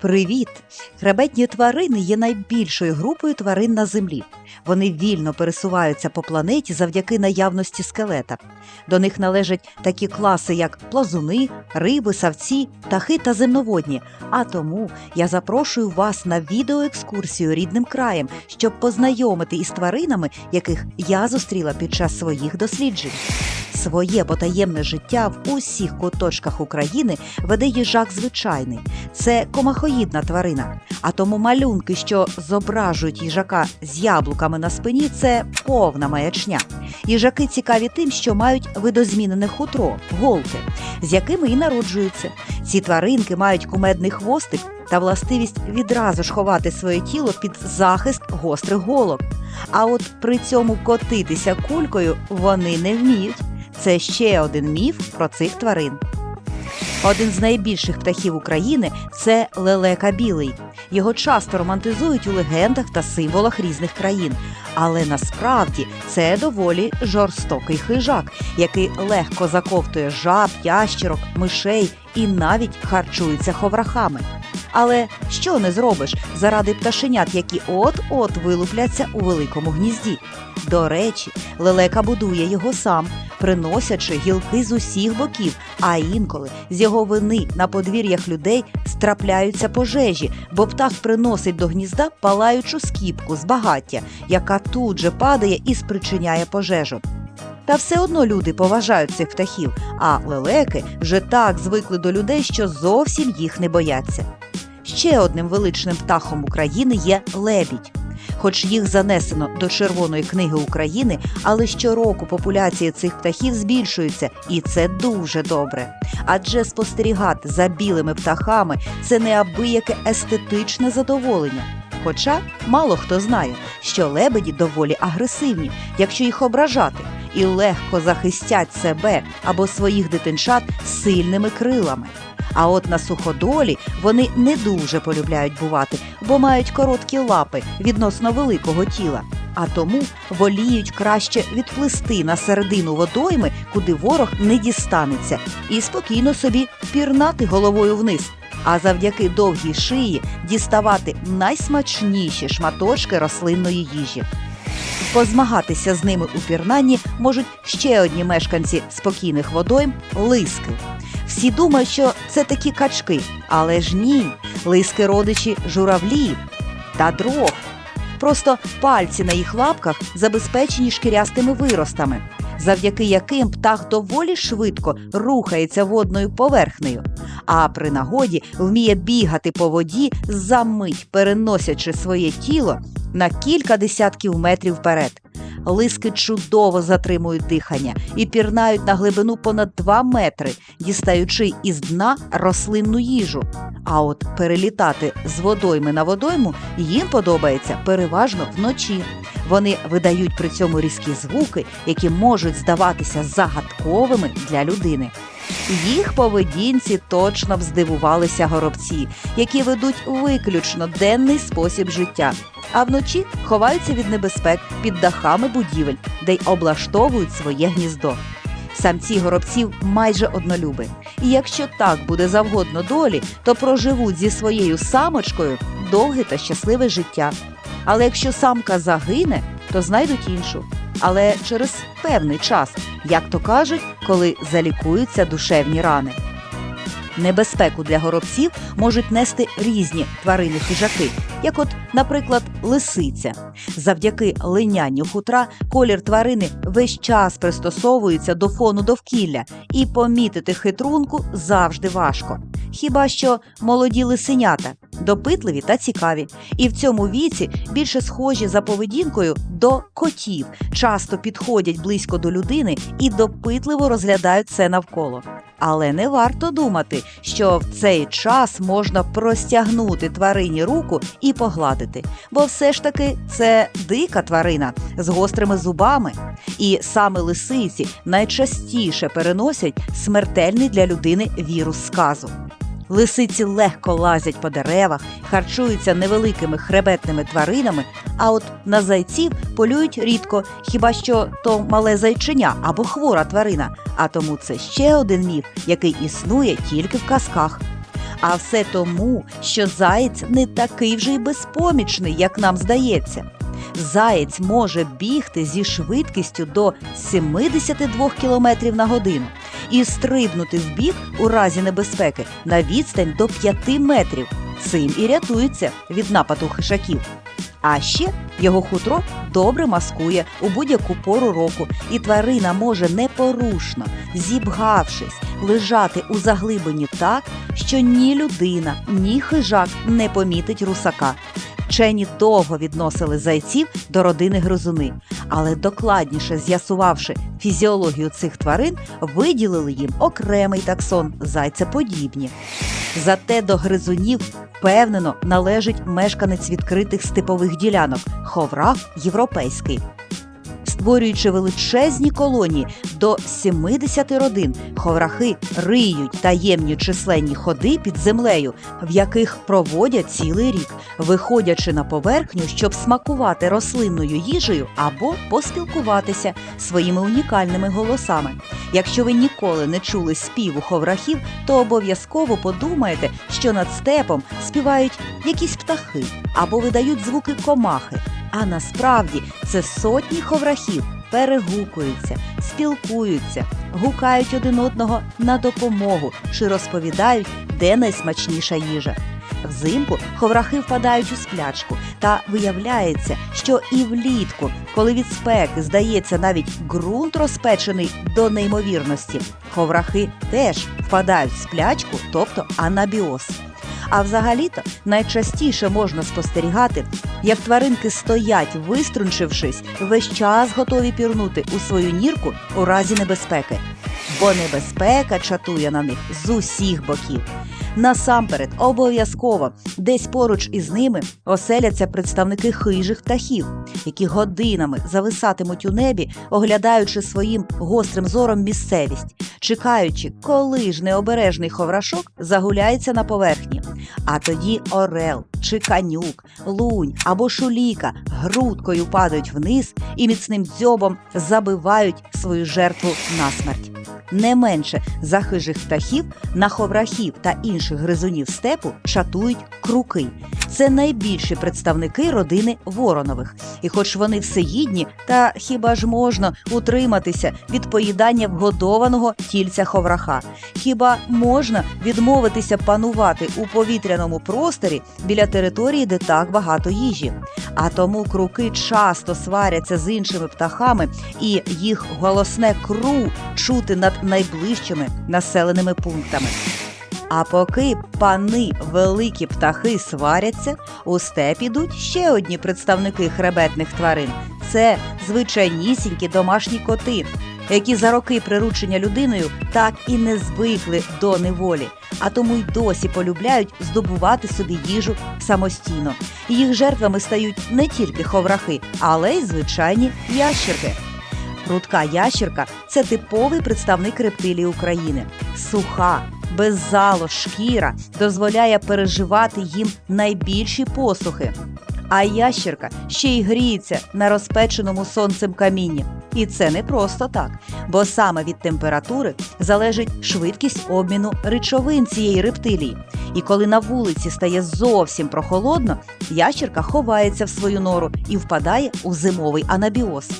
Привіт! Хребетні тварини є найбільшою групою тварин на землі. Вони вільно пересуваються по планеті завдяки наявності скелета. До них належать такі класи, як плазуни, риби, савці, птахи та земноводні. А тому я запрошую вас на відеоекскурсію рідним краєм, щоб познайомити із тваринами, яких я зустріла під час своїх досліджень. Своє потаємне життя в усіх куточках України веде їжак звичайний. Це комахоїдна тварина. А тому малюнки, що зображують їжака з яблуками на спині, це повна маячня. Їжаки цікаві тим, що мають видозмінене хутро, голки, з якими і народжуються. Ці тваринки мають кумедний хвостик та властивість відразу ж ховати своє тіло під захист гострих голок. А от при цьому котитися кулькою вони не вміють. Це ще один міф про цих тварин. Один з найбільших птахів України це лелека білий. Його часто романтизують у легендах та символах різних країн. Але насправді це доволі жорстокий хижак, який легко заковтує жаб, ящерок, мишей і навіть харчується ховрахами. Але що не зробиш заради пташенят, які от-от вилупляться у великому гнізді? До речі, лелека будує його сам, приносячи гілки з усіх боків, а інколи з його вини на подвір'ях людей страпляються пожежі, бо птах приносить до гнізда палаючу скіпку з багаття, яка тут же падає і спричиняє пожежу. Та все одно люди поважають цих птахів, а лелеки вже так звикли до людей, що зовсім їх не бояться. Ще одним величним птахом України є лебідь. Хоч їх занесено до Червоної книги України, але щороку популяція цих птахів збільшується, і це дуже добре. Адже спостерігати за білими птахами це неабияке естетичне задоволення. Хоча мало хто знає, що лебеді доволі агресивні, якщо їх ображати, і легко захистять себе або своїх дитинчат сильними крилами. А от на суходолі вони не дуже полюбляють бувати, бо мають короткі лапи відносно великого тіла. А тому воліють краще відплисти на середину водойми, куди ворог не дістанеться, і спокійно собі пірнати головою вниз. А завдяки довгій шиї діставати найсмачніші шматочки рослинної їжі. Позмагатися з ними у пірнанні можуть ще одні мешканці спокійних водойм лиски. Всі думають, що це такі качки, але ж ні, лиски родичі журавлів та дров. Просто пальці на їх лапках забезпечені шкірястими виростами, завдяки яким птах доволі швидко рухається водною поверхнею, а при нагоді вміє бігати по воді за мить, переносячи своє тіло на кілька десятків метрів вперед. Лиски чудово затримують дихання і пірнають на глибину понад 2 метри, дістаючи із дна рослинну їжу. А от перелітати з водойми на водойму їм подобається переважно вночі. Вони видають при цьому різкі звуки, які можуть здаватися загадковими для людини. Їх поведінці точно б здивувалися горобці, які ведуть виключно денний спосіб життя, а вночі ховаються від небезпек під дахами будівель, де й облаштовують своє гніздо. Самці горобців майже однолюби. І якщо так буде завгодно долі, то проживуть зі своєю самочкою довге та щасливе життя. Але якщо самка загине, то знайдуть іншу. Але через певний час, як то кажуть, коли залікуються душевні рани. Небезпеку для горобців можуть нести різні тварини хижаки, як от, наприклад, лисиця. Завдяки линянню хутра колір тварини весь час пристосовується до фону довкілля, і помітити хитрунку завжди важко. Хіба що молоді лисенята, допитливі та цікаві, і в цьому віці більше схожі за поведінкою до котів, часто підходять близько до людини і допитливо розглядають все навколо. Але не варто думати, що в цей час можна простягнути тварині руку і погладити, бо все ж таки це дика тварина з гострими зубами, і саме лисиці найчастіше переносять смертельний для людини вірус сказу. Лисиці легко лазять по деревах, харчуються невеликими хребетними тваринами, а от на зайців полюють рідко, хіба що то мале зайченя або хвора тварина. А тому це ще один міф, який існує тільки в казках. А все тому, що заєць не такий вже й безпомічний, як нам здається. Заєць може бігти зі швидкістю до 72 км на годину і стрибнути в бік у разі небезпеки на відстань до 5 метрів. Цим і рятується від нападу хижаків. А ще його хутро добре маскує у будь-яку пору року, і тварина може непорушно, зібгавшись, лежати у заглибині так, що ні людина, ні хижак не помітить русака. Вчені довго відносили зайців до родини гризуни, але докладніше з'ясувавши фізіологію цих тварин, виділили їм окремий таксон зайцеподібні. Зате до гризунів впевнено належить мешканець відкритих степових ділянок ховрах європейський. Створюючи величезні колонії до 70 родин, ховрахи риють таємні численні ходи під землею, в яких проводять цілий рік, виходячи на поверхню, щоб смакувати рослинною їжею або поспілкуватися своїми унікальними голосами. Якщо ви ніколи не чули співу ховрахів, то обов'язково подумайте, що над степом співають якісь птахи або видають звуки комахи. А насправді це сотні ховрахів перегукуються, спілкуються, гукають один одного на допомогу чи розповідають, де найсмачніша їжа. Взимку ховрахи впадають у сплячку, та виявляється, що і влітку, коли від спеки здається навіть ґрунт розпечений до неймовірності, ховрахи теж впадають в сплячку, тобто анабіоз. А взагалі-то найчастіше можна спостерігати, як тваринки стоять, виструнчившись, весь час готові пірнути у свою нірку у разі небезпеки. Бо небезпека чатує на них з усіх боків. Насамперед, обов'язково десь поруч із ними оселяться представники хижих птахів, які годинами зависатимуть у небі, оглядаючи своїм гострим зором місцевість, чекаючи, коли ж необережний ховрашок загуляється на поверхні. А тоді орел чи канюк, лунь або шуліка грудкою падають вниз і міцним дзьобом забивають свою жертву насмерть. Не менше за хижих птахів на ховрахів та інших гризунів степу чатують круки. Це найбільші представники родини воронових. І хоч вони всеїдні, та хіба ж можна утриматися від поїдання вгодованого тільця ховраха? Хіба можна відмовитися панувати у повітряному просторі біля території, де так багато їжі? А тому круки часто сваряться з іншими птахами, і їх голосне кру чути над найближчими населеними пунктами. А поки пани великі птахи сваряться, у степ ідуть ще одні представники хребетних тварин. Це звичайнісінькі домашні коти, які за роки приручення людиною так і не звикли до неволі, а тому й досі полюбляють здобувати собі їжу самостійно. Їх жертвами стають не тільки ховрахи, але й звичайні ящерки. Прудка ящерка це типовий представник рептилії України. Суха, без залоз шкіра дозволяє переживати їм найбільші посухи. А ящерка ще й гріється на розпеченому сонцем камінні. І це не просто так, бо саме від температури залежить швидкість обміну речовин цієї рептилії. І коли на вулиці стає зовсім прохолодно, ящерка ховається в свою нору і впадає у зимовий анабіоз.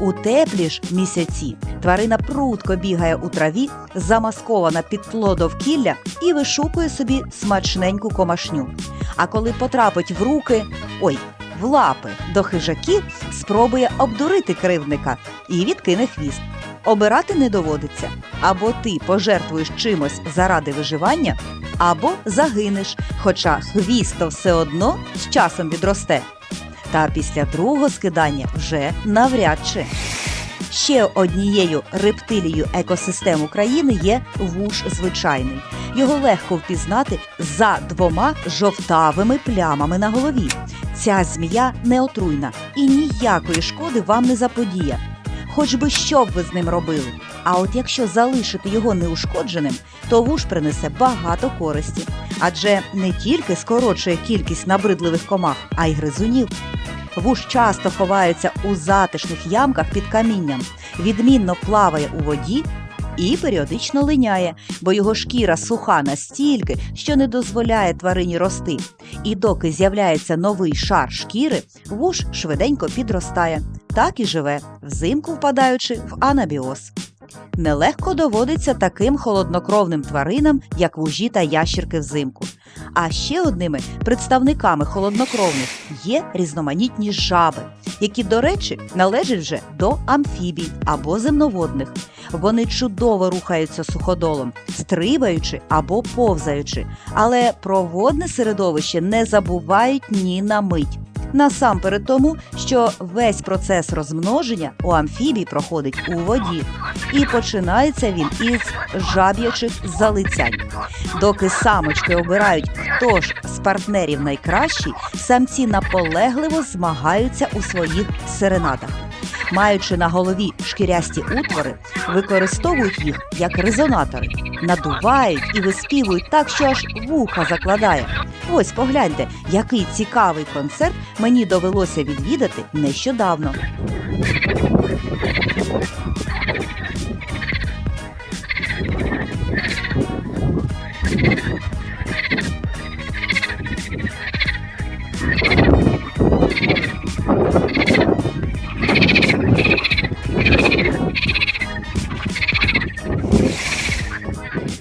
У теплі ж місяці тварина прудко бігає у траві, замаскована під тло довкілля і вишукує собі смачненьку комашню. А коли потрапить в руки, ой, в лапи до хижаків, спробує обдурити кривдника і відкине хвіст. Обирати не доводиться. Або ти пожертвуєш чимось заради виживання, або загинеш, хоча хвіст то все одно з часом відросте. Та після другого скидання вже навряд чи. Ще однією рептилією екосистем України є вуж звичайний. Його легко впізнати за двома жовтавими плямами на голові. Ця змія неотруйна і ніякої шкоди вам не заподіє. Хоч би що б ви з ним робили. А от якщо залишити його неушкодженим, то вуж принесе багато користі, адже не тільки скорочує кількість набридливих комах, а й гризунів. Вуж часто ховається у затишних ямках під камінням, відмінно плаває у воді і періодично линяє, бо його шкіра суха настільки, що не дозволяє тварині рости. І доки з'являється новий шар шкіри, вуш швиденько підростає. Так і живе, взимку впадаючи в анабіоз. Нелегко доводиться таким холоднокровним тваринам, як вужі та ящірки взимку. А ще одними представниками холоднокровних є різноманітні жаби, які, до речі, належать вже до амфібій або земноводних. Вони чудово рухаються суходолом, стрибаючи або повзаючи, але про водне середовище не забувають ні на мить. Насамперед тому, що весь процес розмноження у амфібій проходить у воді, і починається він із жаб'ячих залицянь. Доки самочки обирають, хто ж з партнерів найкращий, самці наполегливо змагаються у своїх серенадах. Маючи на голові шкірясті утвори, використовують їх як резонатори, надувають і виспівують так, що аж вуха закладає. Ось погляньте, який цікавий концерт мені довелося відвідати нещодавно.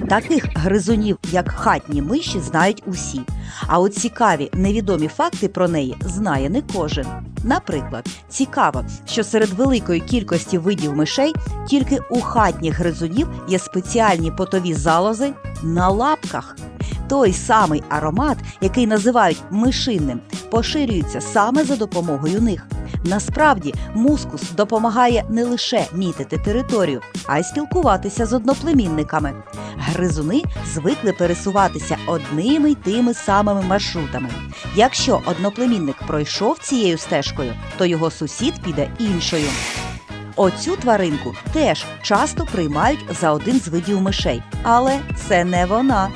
Таких гризунів, як хатні миші, знають усі. А от цікаві невідомі факти про неї знає не кожен. Наприклад, цікаво, що серед великої кількості видів мишей тільки у хатніх гризунів є спеціальні потові залози на лапках. Той самий аромат, який називають мишинним, поширюється саме за допомогою них. Насправді, мускус допомагає не лише мітити територію, а й спілкуватися з одноплемінниками. Гризуни звикли пересуватися одними й тими самими маршрутами. Якщо одноплемінник пройшов цією стежкою, то його сусід піде іншою. Оцю тваринку теж часто приймають за один з видів мишей, але це не вона.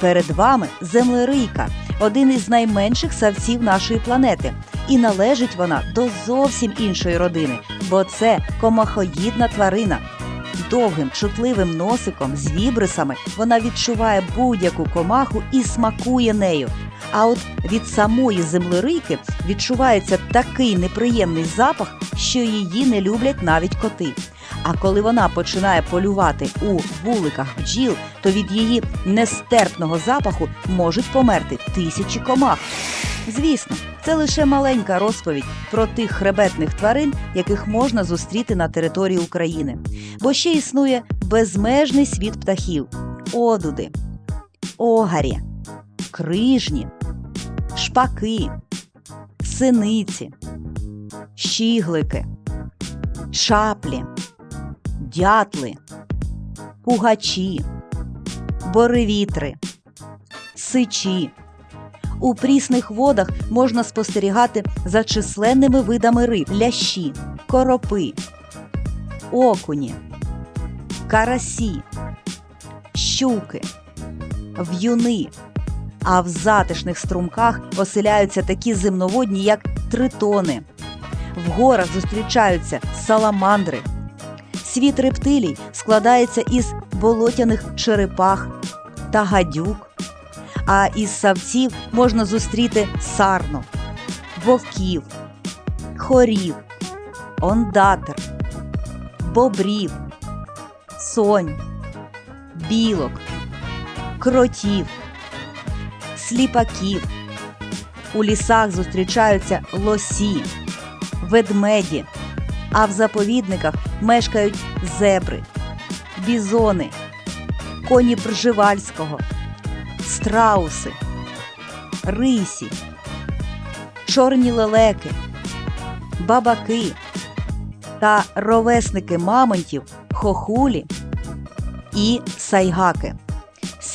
Перед вами землерийка, один із найменших савців нашої планети. І належить вона до зовсім іншої родини, бо це комахоїдна тварина. Довгим чутливим носиком з вібрисами вона відчуває будь-яку комаху і смакує нею. А от від самої землерийки відчувається такий неприємний запах, що її не люблять навіть коти. А коли вона починає полювати у вуликах бджіл, то від її нестерпного запаху можуть померти тисячі комах. Звісно, це лише маленька розповідь про тих хребетних тварин, яких можна зустріти на території України. Бо ще існує безмежний світ птахів: одуди, огарі, крижні, шпаки, синиці, щіглики, шаплі, дятли, пугачі, боревітри, сичі. У прісних водах можна спостерігати за численними видами риб, лящі, коропи, окуні, карасі, щуки, в'юни. А в затишних струмках оселяються такі земноводні, як тритони. В горах зустрічаються саламандри. Світ рептилій складається із болотяних черепах та гадюк а із савців можна зустріти сарну, вовків, хорів, ондатер, бобрів, сонь, білок, кротів, сліпаків. У лісах зустрічаються лосі, ведмеді, а в заповідниках мешкають зебри, бізони, коні Пржевальського страуси, рисі, чорні лелеки, бабаки та ровесники мамонтів, хохулі і сайгаки.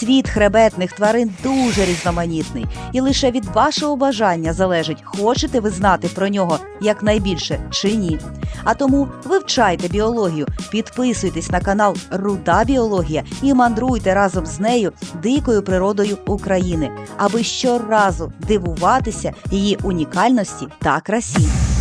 Світ хребетних тварин дуже різноманітний, і лише від вашого бажання залежить, хочете ви знати про нього якнайбільше чи ні. А тому вивчайте біологію, підписуйтесь на канал Руда Біологія і мандруйте разом з нею дикою природою України, аби щоразу дивуватися її унікальності та красі.